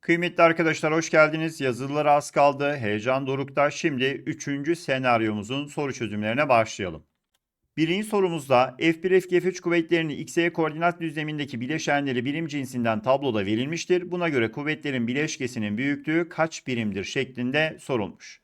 Kıymetli arkadaşlar hoş geldiniz. Yazılılar az kaldı. Heyecan dorukta. Şimdi 3. senaryomuzun soru çözümlerine başlayalım. Birinci sorumuzda F1 F2 kuvvetlerinin XY koordinat düzlemindeki bileşenleri birim cinsinden tabloda verilmiştir. Buna göre kuvvetlerin bileşkesinin büyüklüğü kaç birimdir şeklinde sorulmuş.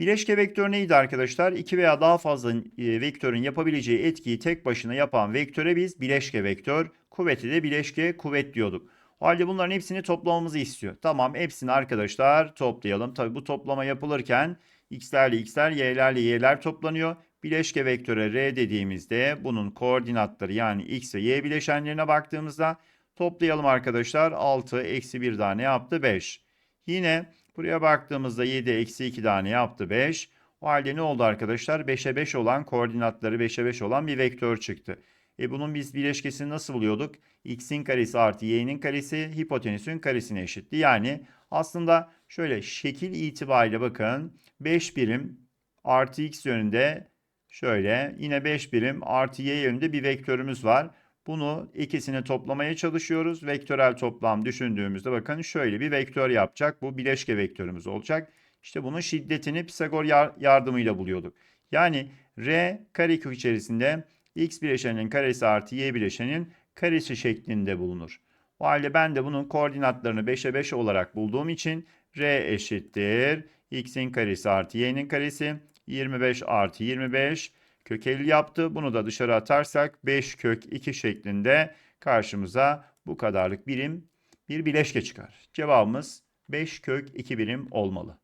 Bileşke vektörü neydi arkadaşlar? İki veya daha fazla e, vektörün yapabileceği etkiyi tek başına yapan vektöre biz bileşke vektör, kuvveti de bileşke kuvvet diyorduk. Halde bunların hepsini toplamamızı istiyor. Tamam hepsini arkadaşlar toplayalım. Tabi bu toplama yapılırken x'lerle x'ler, y'lerle y'ler toplanıyor. Bileşke vektöre r dediğimizde bunun koordinatları yani x ve y bileşenlerine baktığımızda toplayalım arkadaşlar. 6 eksi 1 daha ne yaptı? 5. Yine buraya baktığımızda 7 eksi 2 daha ne yaptı? 5. O halde ne oldu arkadaşlar? 5'e 5 olan koordinatları 5'e 5 olan bir vektör çıktı. E bunun biz bileşkesini nasıl buluyorduk? x'in karesi artı y'nin karesi hipotenüsün karesine eşitti. Yani aslında şöyle şekil itibariyle bakın 5 birim artı x yönünde şöyle yine 5 birim artı y yönünde bir vektörümüz var. Bunu ikisini toplamaya çalışıyoruz. Vektörel toplam düşündüğümüzde bakın şöyle bir vektör yapacak. Bu bileşke vektörümüz olacak. İşte bunun şiddetini Pisagor yardımıyla buluyorduk. Yani R karekök içerisinde x bileşeninin karesi artı y bileşenin karesi şeklinde bulunur. O halde ben de bunun koordinatlarını 5'e 5 olarak bulduğum için r eşittir. x'in karesi artı y'nin karesi 25 artı 25 kök 50 yaptı. Bunu da dışarı atarsak 5 kök 2 şeklinde karşımıza bu kadarlık birim bir bileşke çıkar. Cevabımız 5 kök 2 birim olmalı.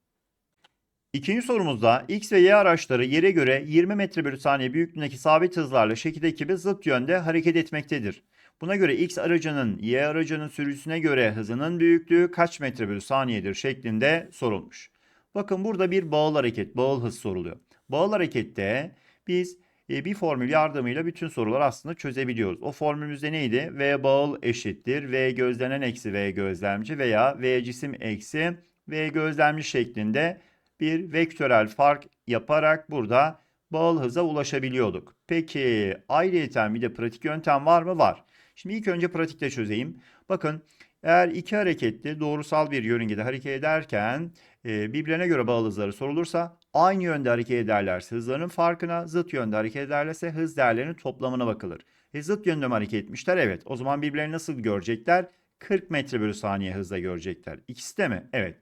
İkinci sorumuzda X ve Y araçları yere göre 20 metre bölü saniye büyüklüğündeki sabit hızlarla şekil ekibi zıt yönde hareket etmektedir. Buna göre X aracının Y aracının sürücüsüne göre hızının büyüklüğü kaç metre bölü saniyedir şeklinde sorulmuş. Bakın burada bir bağıl hareket, bağıl hız soruluyor. Bağıl harekette biz e, bir formül yardımıyla bütün soruları aslında çözebiliyoruz. O formülümüzde neydi? V bağıl eşittir. V gözlenen eksi V gözlemci veya V cisim eksi V gözlemci şeklinde bir vektörel fark yaparak burada bağıl hıza ulaşabiliyorduk. Peki ayrıyeten bir de pratik yöntem var mı? Var. Şimdi ilk önce pratikte çözeyim. Bakın eğer iki hareketli doğrusal bir yörüngede hareket ederken e, birbirine göre bağlı hızları sorulursa aynı yönde hareket ederlerse hızlarının farkına, zıt yönde hareket ederlerse hız değerlerinin toplamına bakılır. E, zıt yönde mi hareket etmişler? Evet. O zaman birbirlerini nasıl görecekler? 40 metre bölü saniye hızla görecekler. İkisi de mi? Evet.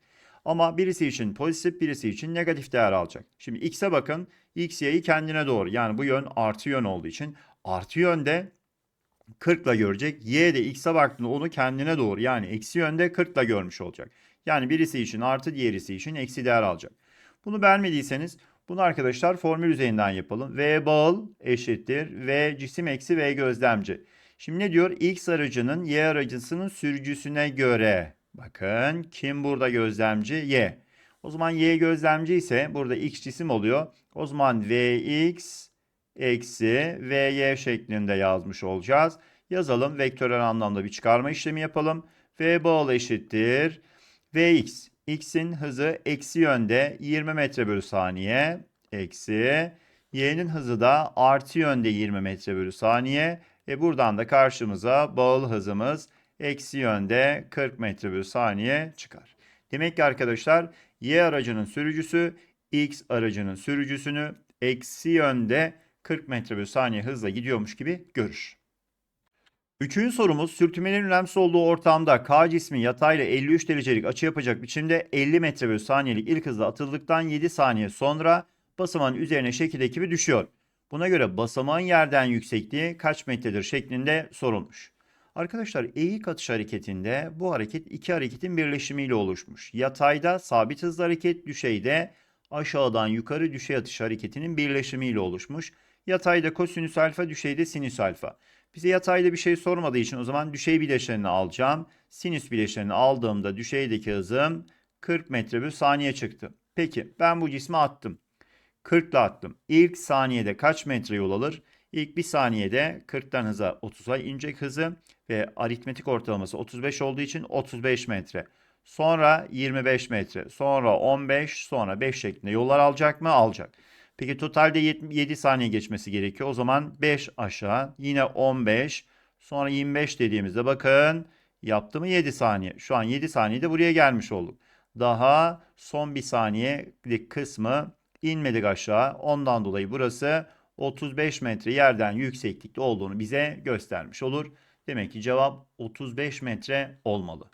Ama birisi için pozitif birisi için negatif değer alacak. Şimdi x'e bakın. x y'yi kendine doğru. Yani bu yön artı yön olduğu için artı yönde 40 ile görecek. Y de x'e baktığında onu kendine doğru yani eksi yönde 40 ile görmüş olacak. Yani birisi için artı diğerisi için eksi değer alacak. Bunu beğenmediyseniz bunu arkadaşlar formül üzerinden yapalım. V bağıl eşittir. V cisim eksi V gözlemci. Şimdi ne diyor? X aracının Y aracısının sürücüsüne göre. Bakın kim burada gözlemci? Y. O zaman Y gözlemci ise burada X cisim oluyor. O zaman Vx eksi Vy şeklinde yazmış olacağız. Yazalım. Vektörel anlamda bir çıkarma işlemi yapalım. V bağlı eşittir. Vx. X'in hızı eksi yönde 20 metre bölü saniye. Eksi. Y'nin hızı da artı yönde 20 metre bölü saniye. E buradan da karşımıza bağlı hızımız eksi yönde 40 metre bölü saniye çıkar. Demek ki arkadaşlar Y aracının sürücüsü X aracının sürücüsünü eksi yönde 40 metre bölü saniye hızla gidiyormuş gibi görür. Üçüncü sorumuz sürtünmenin önemsiz olduğu ortamda K cismi yatayla 53 derecelik açı yapacak biçimde 50 metre bölü saniyelik ilk hızla atıldıktan 7 saniye sonra basamağın üzerine şekil ekibi düşüyor. Buna göre basamağın yerden yüksekliği kaç metredir şeklinde sorulmuş. Arkadaşlar eğik atış hareketinde bu hareket iki hareketin birleşimiyle oluşmuş. Yatayda sabit hızlı hareket, düşeyde aşağıdan yukarı düşey atış hareketinin birleşimiyle oluşmuş. Yatayda kosinüs alfa, düşeyde sinüs alfa. Bize yatayda bir şey sormadığı için o zaman düşey bileşenini alacağım. Sinüs bileşenini aldığımda düşeydeki hızım 40 metre bölü saniye çıktı. Peki ben bu cismi attım. 40 ile attım. İlk saniyede kaç metre yol alır? İlk bir saniyede 40'tan hıza 30'a inecek hızı ve aritmetik ortalaması 35 olduğu için 35 metre. Sonra 25 metre, sonra 15, sonra 5 şeklinde yollar alacak mı? Alacak. Peki totalde 7 saniye geçmesi gerekiyor. O zaman 5 aşağı, yine 15, sonra 25 dediğimizde bakın Yaptı mı 7 saniye. Şu an 7 saniyede buraya gelmiş olduk. Daha son bir saniyelik kısmı inmedik aşağı. Ondan dolayı burası 35 metre yerden yükseklikte olduğunu bize göstermiş olur. Demek ki cevap 35 metre olmalı.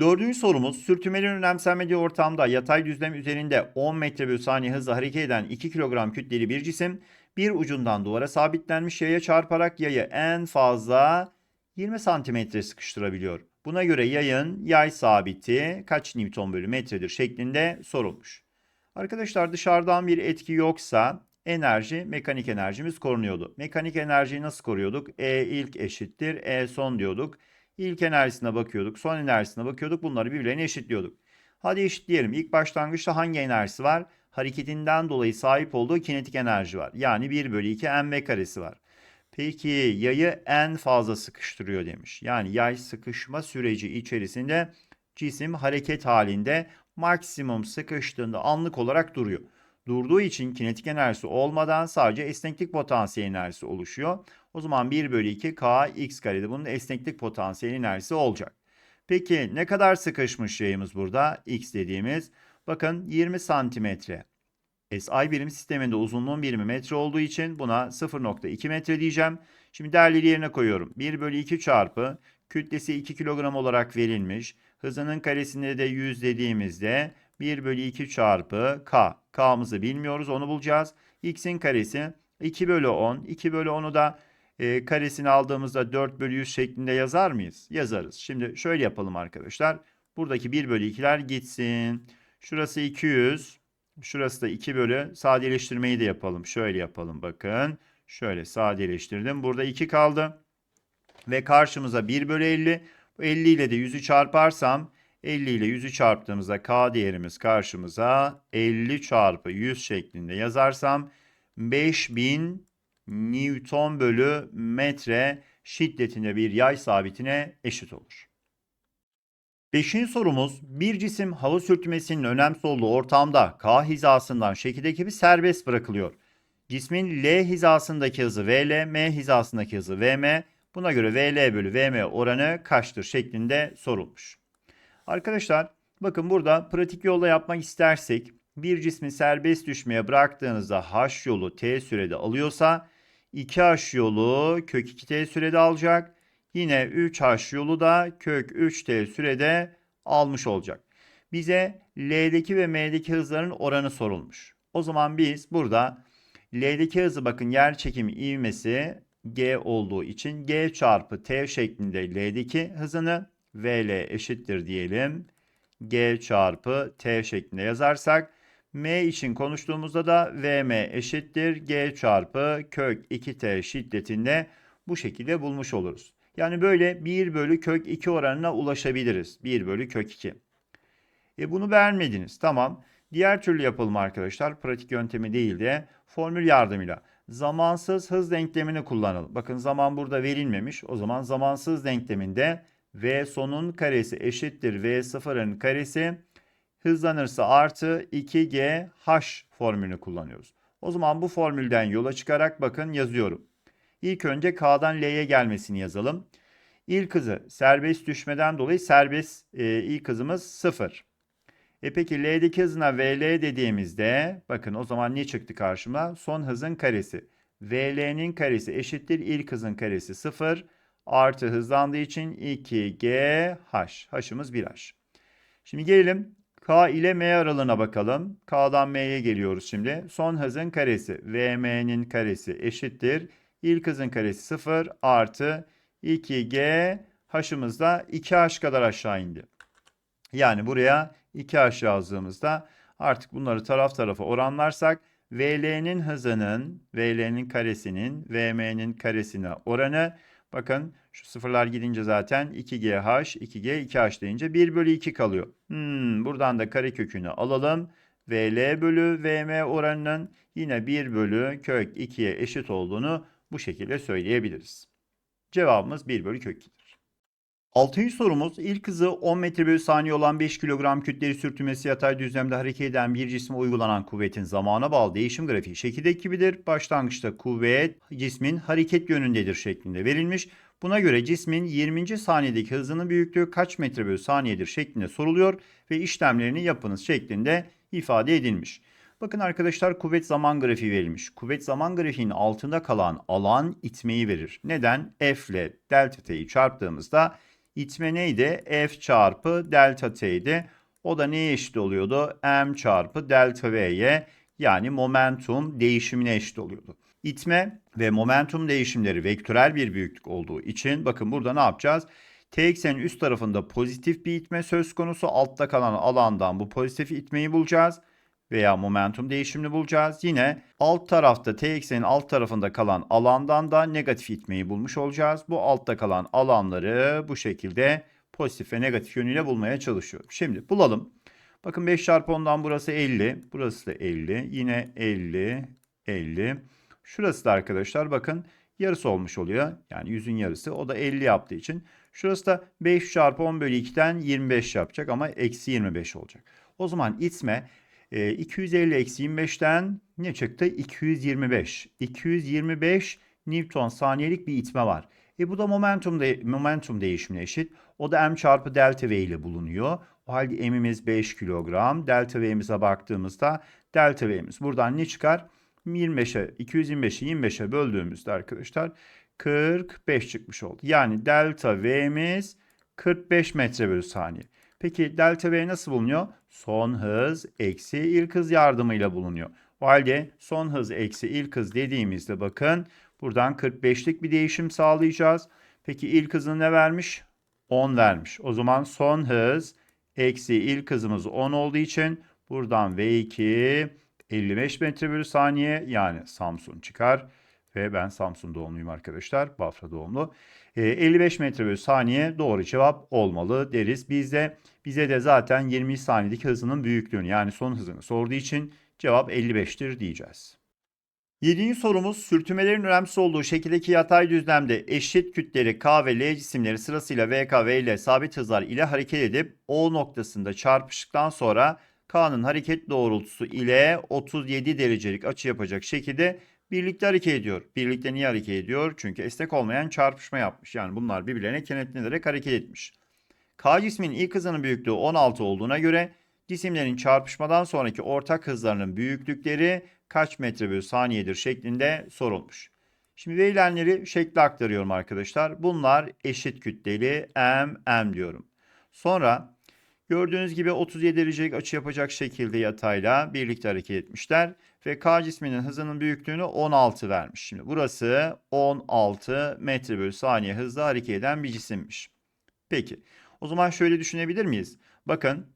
Dördüncü sorumuz sürtünmenin önemsenmediği ortamda yatay düzlem üzerinde 10 metre bölü saniye hızla hareket eden 2 kilogram kütleli bir cisim bir ucundan duvara sabitlenmiş yaya çarparak yayı en fazla 20 santimetre sıkıştırabiliyor. Buna göre yayın yay sabiti kaç Newton bölü metredir şeklinde sorulmuş. Arkadaşlar dışarıdan bir etki yoksa enerji, mekanik enerjimiz korunuyordu. Mekanik enerjiyi nasıl koruyorduk? E ilk eşittir, E son diyorduk. İlk enerjisine bakıyorduk, son enerjisine bakıyorduk. Bunları birbirlerine eşitliyorduk. Hadi eşitleyelim. İlk başlangıçta hangi enerjisi var? Hareketinden dolayı sahip olduğu kinetik enerji var. Yani 1 bölü 2 mv karesi var. Peki yayı en fazla sıkıştırıyor demiş. Yani yay sıkışma süreci içerisinde cisim hareket halinde maksimum sıkıştığında anlık olarak duruyor. Durduğu için kinetik enerjisi olmadan sadece esneklik potansiyeli enerjisi oluşuyor. O zaman 1 bölü 2 k x karede bunun esneklik potansiyeli enerjisi olacak. Peki ne kadar sıkışmış yayımız burada? X dediğimiz. Bakın 20 santimetre. SI birim sisteminde uzunluğun birimi metre olduğu için buna 0.2 metre diyeceğim. Şimdi değerleri yerine koyuyorum. 1 bölü 2 çarpı kütlesi 2 kilogram olarak verilmiş. Hızının karesinde de 100 dediğimizde 1 bölü 2 çarpı k. K'mızı bilmiyoruz onu bulacağız. X'in karesi 2 bölü 10. 2 bölü 10'u da e, karesini aldığımızda 4 bölü 100 şeklinde yazar mıyız? Yazarız. Şimdi şöyle yapalım arkadaşlar. Buradaki 1 bölü 2'ler gitsin. Şurası 200. Şurası da 2 bölü. Sadeleştirmeyi de yapalım. Şöyle yapalım bakın. Şöyle sadeleştirdim. Burada 2 kaldı. Ve karşımıza 1 bölü 50. Bu 50 ile de 100'ü çarparsam 50 ile 100'ü çarptığımızda k değerimiz karşımıza 50 çarpı 100 şeklinde yazarsam 5000 Newton bölü metre şiddetinde bir yay sabitine eşit olur. Beşinci sorumuz bir cisim hava sürtünmesinin önemsiz olduğu ortamda K hizasından şekildeki bir serbest bırakılıyor. Cismin L hizasındaki hızı VL, M hizasındaki hızı VM, buna göre VL bölü VM oranı kaçtır şeklinde sorulmuş. Arkadaşlar bakın burada pratik yolla yapmak istersek bir cismi serbest düşmeye bıraktığınızda h yolu t sürede alıyorsa 2h yolu kök 2t sürede alacak. Yine 3h yolu da kök 3t sürede almış olacak. Bize L'deki ve M'deki hızların oranı sorulmuş. O zaman biz burada L'deki hızı bakın yer çekimi ivmesi G olduğu için G çarpı T şeklinde L'deki hızını VL eşittir diyelim. G çarpı T şeklinde yazarsak M için konuştuğumuzda da VM eşittir G çarpı kök 2T şiddetinde bu şekilde bulmuş oluruz. Yani böyle 1 bölü kök 2 oranına ulaşabiliriz. 1 bölü kök 2. E bunu beğenmediniz. Tamam. Diğer türlü yapalım arkadaşlar. Pratik yöntemi değil de formül yardımıyla. Zamansız hız denklemini kullanalım. Bakın zaman burada verilmemiş. O zaman zamansız denkleminde V sonun karesi eşittir V sıfırın karesi hızlanırsa artı 2G H formülünü kullanıyoruz. O zaman bu formülden yola çıkarak bakın yazıyorum. İlk önce K'dan L'ye gelmesini yazalım. İlk hızı serbest düşmeden dolayı serbest e, ilk hızımız 0. E peki L'deki hızına VL dediğimizde bakın o zaman ne çıktı karşıma? Son hızın karesi. VL'nin karesi eşittir ilk hızın karesi 0 artı hızlandığı için 2GH. H'ımız 1H. Şimdi gelelim K ile M aralığına bakalım. K'dan M'ye geliyoruz şimdi. Son hızın karesi VM'nin karesi eşittir. İlk hızın karesi 0 artı 2G H'ımız da 2H kadar aşağı indi. Yani buraya 2H yazdığımızda artık bunları taraf tarafa oranlarsak VL'nin hızının, VL'nin karesinin, VM'nin karesine oranı bakın şu sıfırlar gidince zaten 2GH, 2G, 2H deyince 1 bölü 2 kalıyor. Hmm, buradan da kare kökünü alalım. VL bölü VM oranının yine 1 bölü kök 2'ye eşit olduğunu bu şekilde söyleyebiliriz. Cevabımız 1 bölü kök 2'dir. Altıncı sorumuz ilk hızı 10 metre bölü saniye olan 5 kilogram kütleli sürtünmesi yatay düzlemde hareket eden bir cisme uygulanan kuvvetin zamana bağlı değişim grafiği şekildeki gibidir. Başlangıçta kuvvet cismin hareket yönündedir şeklinde verilmiş. Buna göre cismin 20. saniyedeki hızının büyüklüğü kaç metre bölü saniyedir şeklinde soruluyor ve işlemlerini yapınız şeklinde ifade edilmiş. Bakın arkadaşlar kuvvet zaman grafiği verilmiş. Kuvvet zaman grafiğinin altında kalan alan itmeyi verir. Neden? F ile delta t'yi çarptığımızda itme neydi? F çarpı delta t'ydi. O da neye eşit oluyordu? M çarpı delta V'ye yani momentum değişimine eşit oluyordu. İtme ve momentum değişimleri vektörel bir büyüklük olduğu için bakın burada ne yapacağız? T eksenin üst tarafında pozitif bir itme söz konusu. Altta kalan alandan bu pozitif itmeyi bulacağız veya momentum değişimini bulacağız. Yine alt tarafta t eksenin alt tarafında kalan alandan da negatif itmeyi bulmuş olacağız. Bu altta kalan alanları bu şekilde pozitif ve negatif yönüyle bulmaya çalışıyorum. Şimdi bulalım. Bakın 5 çarpı 10'dan burası 50. Burası da 50. Yine 50, 50. Şurası da arkadaşlar bakın yarısı olmuş oluyor. Yani 100'ün yarısı. O da 50 yaptığı için. Şurası da 5 çarpı 10 bölü 2'den 25 yapacak ama eksi 25 olacak. O zaman itme e, 250 eksi 25'ten ne çıktı? 225. 225 Newton saniyelik bir itme var. E bu da momentum, de, momentum değişimine eşit. O da m çarpı delta v ile bulunuyor. O halde m'imiz 5 kilogram. Delta v'mize baktığımızda delta v'miz buradan ne çıkar? 25'e 225'i 25'e böldüğümüzde arkadaşlar 45 çıkmış oldu. Yani delta v'miz 45 metre bölü saniye. Peki delta v nasıl bulunuyor? Son hız eksi ilk hız yardımıyla bulunuyor. O halde son hız eksi ilk hız dediğimizde bakın buradan 45'lik bir değişim sağlayacağız. Peki ilk hızını ne vermiş? 10 vermiş. O zaman son hız eksi ilk hızımız 10 olduğu için buradan V2 55 metre bölü saniye yani Samsun çıkar. Ve ben Samsun doğumluyum arkadaşlar. Bafra doğumlu. E, 55 metre bölü saniye doğru cevap olmalı deriz. Bizde bize de zaten 20 saniyedeki hızının büyüklüğünü yani son hızını sorduğu için cevap 55'tir diyeceğiz. Yedinci sorumuz sürtünmelerin önemsiz olduğu şekildeki yatay düzlemde eşit kütleri K ve L cisimleri sırasıyla V, K ve L sabit hızlar ile hareket edip O noktasında çarpıştıktan sonra K'nın hareket doğrultusu ile 37 derecelik açı yapacak şekilde birlikte hareket ediyor. Birlikte niye hareket ediyor? Çünkü esnek olmayan çarpışma yapmış. Yani bunlar birbirlerine kenetlenerek hareket etmiş. K cisminin ilk hızının büyüklüğü 16 olduğuna göre cisimlerin çarpışmadan sonraki ortak hızlarının büyüklükleri kaç metre bölü saniyedir şeklinde sorulmuş. Şimdi verilenleri şekle aktarıyorum arkadaşlar. Bunlar eşit kütleli M, M diyorum. Sonra gördüğünüz gibi 37 derecelik açı yapacak şekilde yatayla birlikte hareket etmişler. Ve K cisminin hızının büyüklüğünü 16 vermiş. Şimdi burası 16 metre bölü saniye hızla hareket eden bir cisimmiş. Peki o zaman şöyle düşünebilir miyiz? Bakın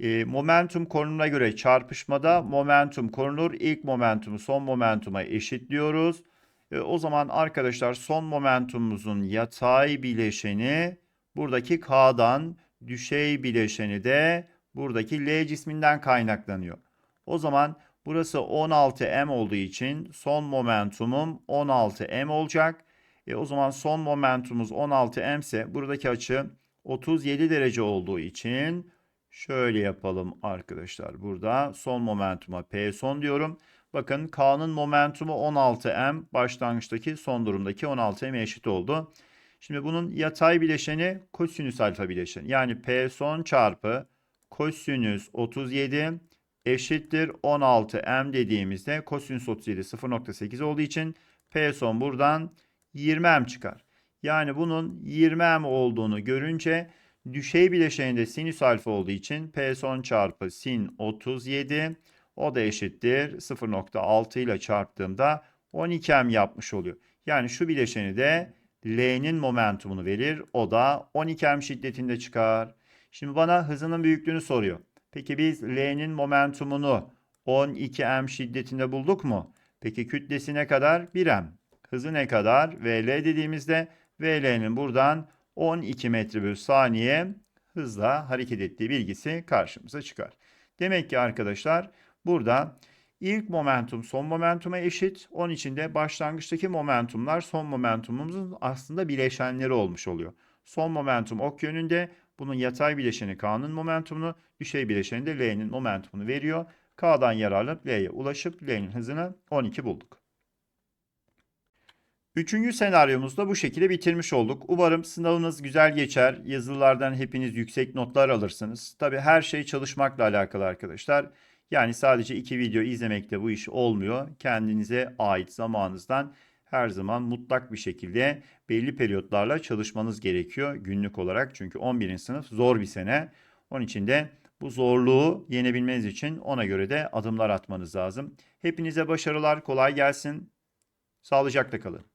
e, momentum konumuna göre çarpışmada momentum korunur. İlk momentumu son momentuma eşitliyoruz. E, o zaman arkadaşlar son momentumumuzun yatay bileşeni buradaki K'dan düşey bileşeni de buradaki L cisminden kaynaklanıyor. O zaman burası 16M olduğu için son momentumum 16M olacak. E, o zaman son momentumumuz 16M ise buradaki açı 37 derece olduğu için şöyle yapalım arkadaşlar. Burada son momentuma P son diyorum. Bakın K'nın momentumu 16M. Başlangıçtaki son durumdaki 16M eşit oldu. Şimdi bunun yatay bileşeni kosinüs alfa bileşeni. Yani P son çarpı kosinüs 37 eşittir 16M dediğimizde kosinüs 37 0.8 olduğu için P son buradan 20M çıkar. Yani bunun 20M olduğunu görünce düşey bileşeninde sinüs alfa olduğu için P son çarpı sin 37 o da eşittir 0.6 ile çarptığımda 12M yapmış oluyor. Yani şu bileşeni de L'nin momentumunu verir. O da 12M şiddetinde çıkar. Şimdi bana hızının büyüklüğünü soruyor. Peki biz L'nin momentumunu 12M şiddetinde bulduk mu? Peki kütlesi ne kadar? 1M. Hızı ne kadar? VL dediğimizde VL'nin buradan 12 metre bölü saniye hızla hareket ettiği bilgisi karşımıza çıkar. Demek ki arkadaşlar burada ilk momentum son momentuma eşit. Onun için de başlangıçtaki momentumlar son momentumumuzun aslında bileşenleri olmuş oluyor. Son momentum ok yönünde. Bunun yatay bileşeni K'nın momentumunu, düşey bileşeni de L'nin momentumunu veriyor. K'dan yararlanıp L'ye ulaşıp L'nin hızını 12 bulduk. Üçüncü senaryomuzda bu şekilde bitirmiş olduk. Umarım sınavınız güzel geçer. Yazılılardan hepiniz yüksek notlar alırsınız. Tabi her şey çalışmakla alakalı arkadaşlar. Yani sadece iki video izlemekte bu iş olmuyor. Kendinize ait zamanınızdan her zaman mutlak bir şekilde belli periyotlarla çalışmanız gerekiyor günlük olarak. Çünkü 11. sınıf zor bir sene. Onun için de bu zorluğu yenebilmeniz için ona göre de adımlar atmanız lazım. Hepinize başarılar, kolay gelsin. Sağlıcakla kalın.